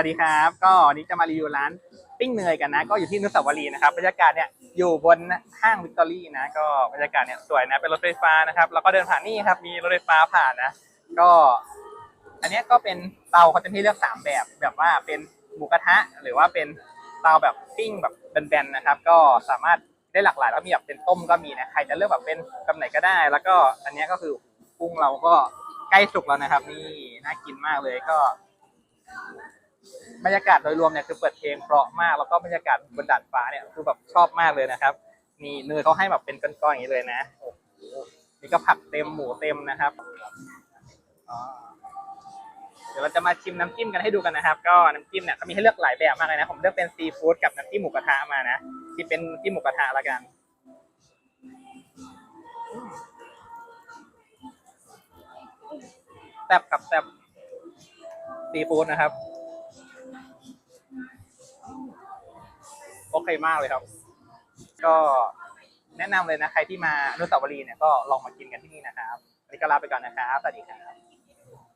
วัสดีครับ ก็วันนี้จะมารีวิวร้านปิ้งเนยกันนะ ก็อยู่ที่นุสาวรีย์นะครับบรรยากาศเนี่ยอยู่บนห้างวิกตอรี่นะ ก็บรรยากาศเนี่ยสวยนะเป็นรถไฟฟ้านะครับ แล้วก็เดินผ่านนี่ครับมีรถไฟฟ้าผ่านนะ ก็ อันนี้ก็เป็นเตาเขาจะให้เลือกสามแบบแบบว่าเป็นหมูกระทะ หรือว่าเป็นเตาแบบปิ้งแบบแบนๆนะครับ ก็สามารถได้หลากหลายแล้วมีแบบเป็นต้มก็มีนะใครจะเลือกแบบเป็นแบบไหนก็ได้ แล้วก็อันนี้ก็คือกุ้งเราก็ใกล้สุกแล้วนะครับ นี่น่ากินมากเลยก็ บรรยากาศโดยรวมเนี่ยคือเปิดเพลงเพราะมากแล้วก็บรรยากาศบนดาดฟ้าเนี่ยคือแบบชอบมากเลยนะครับนี่เนยเขาให้แบบเป็นก้อนๆอย่างนี้เลยนะโอ้โหนี่ก็ผักเต็มหมูเต็มนะครับเดี๋ยวเราจะมาชิมน้ำจิ้มกันให้ดูกันนะครับ ก็น้ำจิ้มเนี่ยเขามีให้เลือกหลายแบบมากเลยนะ ผมเลือกเป็นซีฟู้ดกับน้ำจิ้มหมูกระทะมานะที่เป็นน้ำจิ้มหมูกระทะละกันแซ่บกับแซ่บซีฟู้ดนะครับ โอเคมากเลยครับ ก็แนะนำเลยนะใครที่มาอนุสาวรีย์เนี่ยก็ลองมากินกันที่นี่นะครับวันนี้ก็ลาไปก่อนนะครับสวัสดีครับ